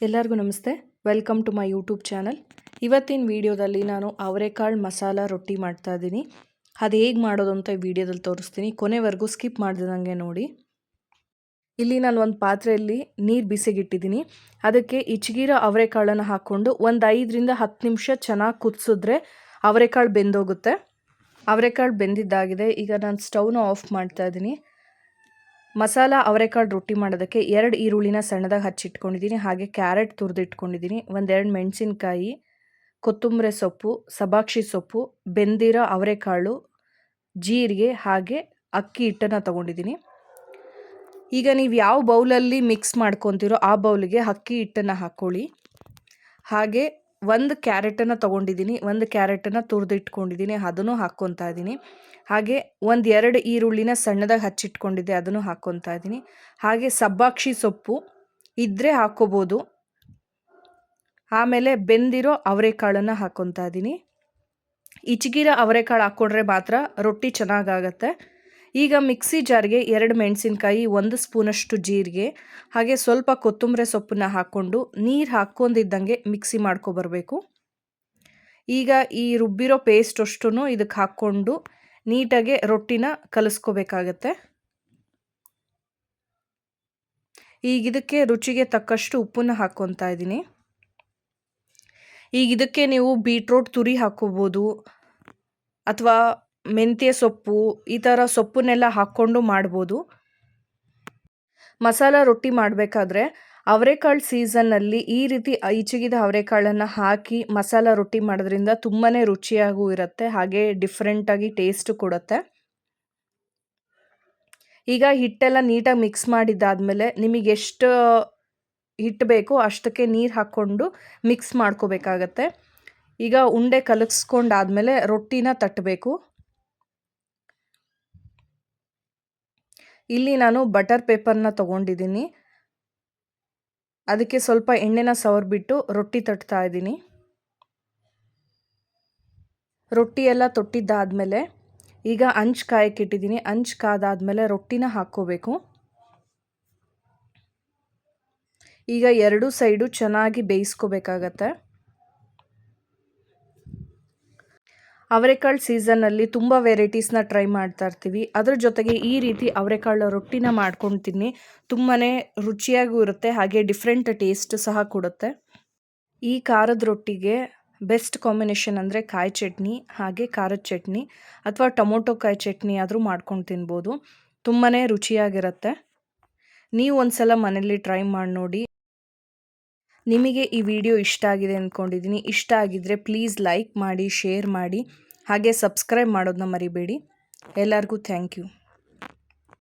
ಎಲ್ಲರಿಗೂ ನಮಸ್ತೆ. Welcome to my YouTube channel ಇವತ್ತಿನ ವಿಡಿಯೋದಲ್ಲಿ ನಾನು ಅವರೆಕಾಳು ಮಸಾಲ ರೊಟ್ಟಿ ಮಾಡ್ತಾ ಇದ್ದೀನಿ. ಅದು ಹೇಗೆ ಮಾಡೋದು ಅಂತ ಈ ವಿಡಿಯೋದಲ್ಲಿ ತೋರಿಸ್ತೀನಿ. ಕೊನೆವರೆಗೂ ಸ್ಕಿಪ್ ಮಾಡ್ದಂಗೆ ನೋಡಿ. ಇಲ್ಲಿ ನಾನು ಒಂದು ಪಾತ್ರೆಯಲ್ಲಿ ನೀರು ಬಿಸಿಗಿಟ್ಟಿದ್ದೀನಿ. ಅದಕ್ಕೆ ಇಚ್ಗಿರೋ ಅವರೆಕಾಳನ್ನು ಹಾಕ್ಕೊಂಡು ಒಂದು ಐದರಿಂದ ಹತ್ತು ನಿಮಿಷ ಚೆನ್ನಾಗಿ ಕುದಿಸಿದ್ರೆ ಅವರೆಕಾಳು ಬೆಂದೋಗುತ್ತೆ. ಅವರೆಕಾಳು ಬೆಂದಿದ್ದಾಗಿದೆ. ಈಗ ನಾನು ಸ್ಟವ್ನ ಆಫ್ ಮಾಡ್ತಾ ಇದ್ದೀನಿ. ಮಸಾಲ ಅವರೆಕಾಳು ರೊಟ್ಟಿ ಮಾಡೋದಕ್ಕೆ ಎರಡು ಈರುಳ್ಳಿನ ಸಣ್ಣದಾಗಿ ಹಚ್ಚಿಟ್ಕೊಂಡಿದ್ದೀನಿ. ಹಾಗೆ ಕ್ಯಾರೆಟ್ ತುರಿದಿಟ್ಕೊಂಡಿದ್ದೀನಿ. ಒಂದೆರಡು ಮೆಣಸಿನ್ಕಾಯಿ, ಕೊತ್ತಂಬರಿ ಸೊಪ್ಪು, ಸಬಾಕ್ಷಿ ಸೊಪ್ಪು, ಬೆಂದಿರೋ ಅವರೆಕಾಳು, ಜೀರಿಗೆ ಹಾಗೆ ಅಕ್ಕಿ ಹಿಟ್ಟನ್ನು ತೊಗೊಂಡಿದ್ದೀನಿ. ಈಗ ನೀವು ಯಾವ ಬೌಲಲ್ಲಿ ಮಿಕ್ಸ್ ಮಾಡ್ಕೊತಿರೋ ಆ ಬೌಲಿಗೆ ಅಕ್ಕಿ ಹಿಟ್ಟನ್ನು ಹಾಕ್ಕೊಳ್ಳಿ. ಹಾಗೆ ಒಂದು ಕ್ಯಾರೆಟನ್ನು ತೊಗೊಂಡಿದ್ದೀನಿ ಒಂದು ಕ್ಯಾರೆಟನ್ನು ತುರಿದಿಟ್ಕೊಂಡಿದ್ದೀನಿ ಅದನ್ನು ಹಾಕ್ಕೊತಾ ಇದ್ದೀನಿ ಹಾಗೆ ಒಂದು ಎರಡು ಈರುಳ್ಳಿನ ಸಣ್ಣದಾಗಿ ಹಚ್ಚಿಟ್ಕೊಂಡಿದ್ದೆ, ಅದನ್ನು ಹಾಕ್ಕೊತಾ ಇದ್ದೀನಿ ಹಾಗೆ ಸಬ್ಬಾಕ್ಷಿ ಸೊಪ್ಪು ಇದ್ದರೆ ಹಾಕ್ಕೋಬೋದು. ಆಮೇಲೆ ಬೆಂದಿರೋ ಅವರೆಕಾಳನ್ನು ಹಾಕ್ಕೊತಾ ಇದ್ದೀನಿ ಇಚ್ಗಿರ ಅವರೆಕಾಳು ಹಾಕ್ಕೊಂಡ್ರೆ ಮಾತ್ರ ರೊಟ್ಟಿ ಚೆನ್ನಾಗಾಗತ್ತೆ. ಈಗ ಮಿಕ್ಸಿ ಜಾರ್ಗೆ ಎರಡು ಮೆಣಸಿನ್ಕಾಯಿ, ಒಂದು ಸ್ಪೂನಷ್ಟು ಜೀರಿಗೆ, ಹಾಗೆ ಸ್ವಲ್ಪ ಕೊತ್ತಂಬರಿ ಸೊಪ್ಪನ್ನ ಹಾಕ್ಕೊಂಡು ನೀರು ಹಾಕ್ಕೊಂಡಿದ್ದಂಗೆ ಮಿಕ್ಸಿ ಮಾಡ್ಕೊಬರಬೇಕು ಈಗ ಈ ರುಬ್ಬಿರೋ ಪೇಸ್ಟ್ ಅಷ್ಟು ಇದಕ್ಕೆ ಹಾಕ್ಕೊಂಡು ನೀಟಾಗಿ ರೊಟ್ಟಿನ ಕಲಿಸ್ಕೋಬೇಕಾಗತ್ತೆ. ಈಗ ಇದಕ್ಕೆ ರುಚಿಗೆ ತಕ್ಕಷ್ಟು ಉಪ್ಪನ್ನ ಹಾಕ್ಕೊತಾ ಇದ್ದೀನಿ. ಈಗ ಇದಕ್ಕೆ ನೀವು ಬೀಟ್ರೋಟ್ ತುರಿ ಹಾಕ್ಕೋಬೋದು, ಅಥವಾ ಮೆಂತ್ಯ ಸೊಪ್ಪು, ಈ ಥರ ಸೊಪ್ಪನ್ನೆಲ್ಲ ಹಾಕ್ಕೊಂಡು ಮಾಡ್ಬೋದು. ಮಸಾಲ ರೊಟ್ಟಿ ಮಾಡಬೇಕಾದ್ರೆ ಅವರೆಕಾಳು ಸೀಸನ್ನಲ್ಲಿ ಈ ರೀತಿ ಈಚೆಗಿದ ಅವರೆಕಾಳನ್ನು ಹಾಕಿ ಮಸಾಲ ರೊಟ್ಟಿ ಮಾಡೋದ್ರಿಂದ ತುಂಬಾ ರುಚಿಯಾಗೂ ಇರುತ್ತೆ, ಹಾಗೆ ಡಿಫ್ರೆಂಟಾಗಿ ಟೇಸ್ಟ್ ಕೊಡುತ್ತೆ. ಈಗ ಹಿಟ್ಟೆಲ್ಲ ನೀಟಾಗಿ ಮಿಕ್ಸ್ ಮಾಡಿದ್ದಾದಮೇಲೆ ನಿಮಗೆ ಎಷ್ಟು ಹಿಟ್ಟು ಬೇಕೋ ಅಷ್ಟಕ್ಕೆ ನೀರು ಹಾಕ್ಕೊಂಡು ಮಿಕ್ಸ್ ಮಾಡ್ಕೋಬೇಕಾಗತ್ತೆ. ಈಗ ಉಂಡೆ ಕಲಗಿಸ್ಕೊಂಡಾದ್ಮೇಲೆ ರೊಟ್ಟಿನ ತಟ್ಟಬೇಕು ಇಲ್ಲಿ ನಾನು ಬಟರ್ ಪೇಪರ್ನ ತೊಗೊಂಡಿದ್ದೀನಿ. ಅದಕ್ಕೆ ಸ್ವಲ್ಪ ಎಣ್ಣೆನ ಸವರ್ಬಿಟ್ಟು ರೊಟ್ಟಿ ತಟ್ತಾ ಇದ್ದೀನಿ. ರೊಟ್ಟಿ ಎಲ್ಲ ತೊಟ್ಟಿದ್ದಾದಮೇಲೆ ಈಗ ಅಂಚು ಕಾಯಕ್ಕಿಟ್ಟಿದ್ದೀನಿ ಅಂಚು ಕಾದಾದಮೇಲೆ ರೊಟ್ಟಿನ ಹಾಕ್ಕೋಬೇಕು. ಈಗ ಎರಡು ಸೈಡು ಚೆನ್ನಾಗಿ ಬೇಯಿಸ್ಕೋಬೇಕಾಗತ್ತೆ. ಅವರೆಕಾಳು ಸೀಸನ್ನಲ್ಲಿ ತುಂಬ ವೆರೈಟೀಸ್ನ ಟ್ರೈ ಮಾಡ್ತಾ ಇರ್ತೀವಿ. ಅದ್ರ ಜೊತೆಗೆ ಈ ರೀತಿ ಅವರೆಕಾಳು ರೊಟ್ಟಿನ ಮಾಡ್ಕೊಂಡು ತಿನ್ನಿ ತುಂಬಾ ರುಚಿಯಾಗೂ ಇರುತ್ತೆ, ಹಾಗೆ ಡಿಫ್ರೆಂಟ್ ಟೇಸ್ಟ್ ಸಹ ಕೊಡುತ್ತೆ. ಈ ಖಾರದ ರೊಟ್ಟಿಗೆ ಬೆಸ್ಟ್ ಕಾಂಬಿನೇಷನ್ ಅಂದರೆ ಕಾಯಿ ಚಟ್ನಿ, ಹಾಗೆ ಖಾರದ ಚಟ್ನಿ ಅಥವಾ ಟೊಮೊಟೊ ಕಾಯಿ ಚಟ್ನಿ ಆದರೂ ಮಾಡ್ಕೊಂಡು ತಿನ್ಬೋದು. ತುಂಬಾ ರುಚಿಯಾಗಿರುತ್ತೆ. ನೀವು ಒಂದು ಸಲ ಮನೇಲಿ ಟ್ರೈ ಮಾಡಿ ನೋಡಿ. ನಿಮಗೆ ಈ ವಿಡಿಯೋ ಇಷ್ಟ ಆಗಿದೆ ಅಂದ್ಕೊಂಡಿದ್ದೀನಿ ಇಷ್ಟ ಆಗಿದ್ದರೆ ಪ್ಲೀಸ್ ಲೈಕ್ ಮಾಡಿ, ಶೇರ್ ಮಾಡಿ. ಹಾಗೆ ಸಬ್ಸ್ಕ್ರೈಬ್ ಮಾಡೋದನ್ನ ಮರಿಬೇಡಿ. ಎಲ್ಲರಿಗೂ ಥ್ಯಾಂಕ್ ಯು.